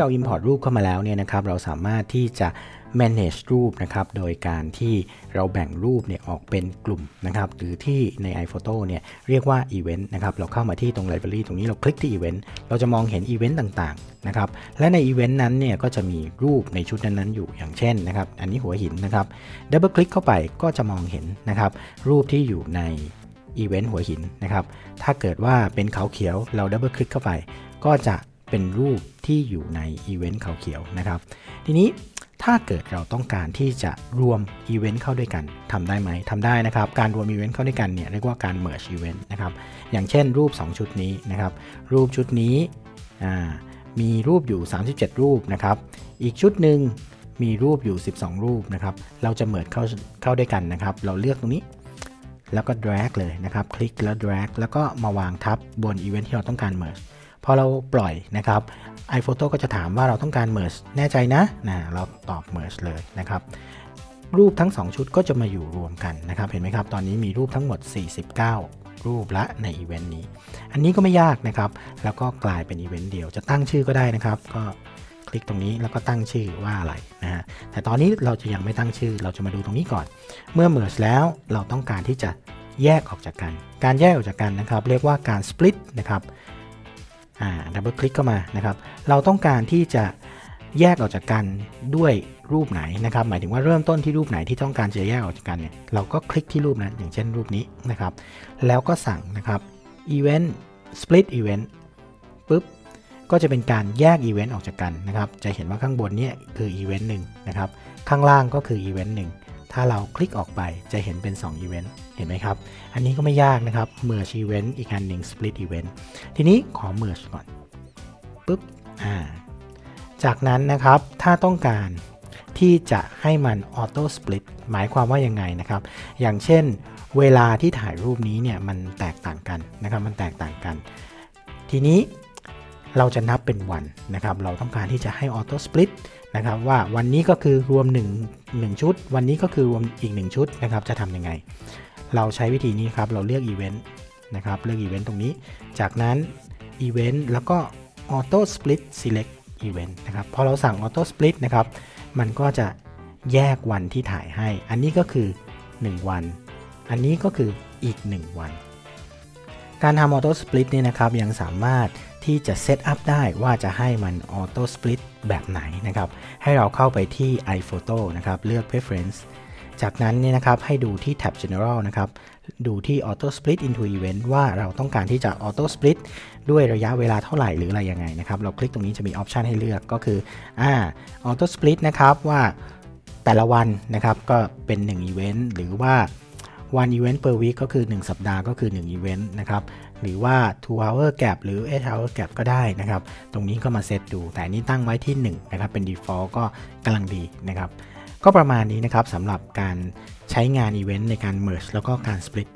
เรา import รูปเข้ามาแล้วเนี่ยนะครับเราสามารถที่จะ manage รูปนะครับโดยการที่เราแบ่งรูปเนี่ยออกเป็นกลุ่มนะครับหรือที่ใน iPhoto เนี่ยเรียกว่า event นะครับเราเข้ามาที่ตรง library ตรงนี้เราคลิกที่ event เราจะมองเห็น event ต่างๆนะครับและใน event นั้นเนี่ยก็จะมีรูปในชุดนั้นๆอยู่อย่างเช่นนะครับอันนี้หัวหินนะครับดับเบิลคลิกเข้าไปก็จะมองเห็นนะครับรูปที่อยู่ในอีเวนต์หัวหินนะครับ ถ้าเกิดว่าเป็นเขาเขียวเราดับเบิลคลิกเข้าไป ก็จะ เป็นรูปที่อยู่ในอีเวนต์เขาเขียวนะครับ ทีนี้ถ้าเกิดเราต้องการที่จะรวมอีเวนต์เข้าด้วยกันทำได้ไหมทำได้นะครับ การรวมอีเวนต์เข้าด้วยกันเนี่ยเรียกว่าการ merge event นะครับ อย่างเช่นรูป 2 ชุดนี้นะครับ รูปชุดนี้มีรูปอยู่ 37 รูปนะครับ อีกชุดหนึ่งมีรูปอยู่ 12 รูปนะครับ เราจะ merge เข้าเข้าด้วยกันนะครับ เราเลือกตรงนี้ แล้วก็ drag เลยนะครับ คลิกแล้ว drag แล้วก็มาวางทับบนอีเวนต์ที่เราต้องการ merge พอเราปล่อยนะครับ iPhoto ก็จะถามว่าเราต้องการ merge แน่ใจนะนะเราตอบ merge เลยนะครับรูปทั้ง 2 ชุดก็จะมาอยู่รวมกันนะครับ เห็นไหมครับ ตอนนี้มีรูปทั้งหมด 49 รูปละในอีเวนต์นี้ อันนี้ก็ไม่ยากนะครับ แล้วก็กลายเป็นอีเวนต์เดียว จะตั้งชื่อก็ได้นะครับ ก็คลิกตรงนี้แล้วก็ตั้งชื่อว่าอะไรนะฮะ แต่ตอนนี้เราจะยังไม่ตั้งชื่อ เราจะมาดูตรงนี้ก่อน เมื่อ merge แล้วเราต้องการที่จะแยกออกจากกัน การแยกออกจากกันนะครับ เรียกว่าการ split นะครับ ดับเบิลคลิกเข้ามานะครับ เราต้องการที่จะแยกออกจากกันด้วยรูปไหนนะครับ หมายถึงว่าเริ่มต้นที่รูปไหนที่ต้องการจะแยกออกจากกันเนี่ย เราก็คลิกที่รูปนั้นอย่างเช่นรูปนี้นะครับ แล้วก็สั่งนะครับ event split event ปุ๊บ ก็จะเป็นการแยกอีเวนต์ออกจากกันนะครับ จะเห็นว่าข้างบนนี้คืออีเวนต์หนึ่งนะครับ ข้างล่างก็คืออีเวนต์หนึ่ง ถ้าเราคลิกออกไปจะเห็นเป็น2 Event เห็นไหมครับ อันนี้ก็ไม่ยากนะครับ Merge Event อีกอันหนึ่ง Split Event ทีนี้ขอ Merge ก่อนปุ๊บอ่าจากนั้นนะครับถ้าต้องการที่จะให้มัน Auto Split หมายความว่ายังไงนะครับ อย่างเช่น เวลาที่ถ่ายรูปนี้เนี่ยมันแตกต่างกันนะครับ มันแตกต่างกัน ทีนี้ เราจะนับเป็นวันนะครับ เราต้องการที่จะให้ Auto Split นะครับว่าวันนี้ก็คือรวม 1 1 ชุด วันนี้ก็คือรวมอีก 1 ชุดนะครับจะทำยังไง เราใช้วิธีนี้ครับเราเลือกอีเวนต์นะครับเลือกอีเวนต์ตรงนี้ จากนั้นอีเวนต์แล้วก็ Auto Split Select Event นะครับพอเราสั่ง Auto Split นะครับมันก็จะแยกวันที่ถ่ายให้ อันนี้ก็คือ 1 วัน อันนี้ก็คืออีก 1 วัน การทำ Auto Split เนี่ยนะครับยังสามารถ ที่จะเซตอัพได้ว่าจะให้มัน Auto Split แบบไหนนะครับ ให้เราเข้าไปที่ iPhoto นะครับ เลือก Preference จากนั้นเนี่ยนะครับให้ดูที่ Tab General นะครับ ดูที่ Auto Split into Event ว่าเราต้องการที่จะ Auto Split ด้วยระยะเวลาเท่าไหร่หรืออะไรยังไงนะครับ เราคลิกตรงนี้จะมีออปชันให้เลือกก็คืออ่า Auto Split นะครับว่าแต่ละวันนะครับก็เป็น1 Event หรือว่า 1 event per week ก็คือ 1 สัปดาห์ก็คือ 1 event นะครับ หรือว่า two hour gap หรือ eight hour gap ก็ได้นะครับ ตรงนี้ก็มาเซตดู แต่นี้ตั้งไว้ที่ 1 นะครับ เป็น default ก็กำลังดีนะครับ ก็ประมาณนี้นะครับสำหรับการใช้งานอีเวนต์ในการ merge แล้วก็การ split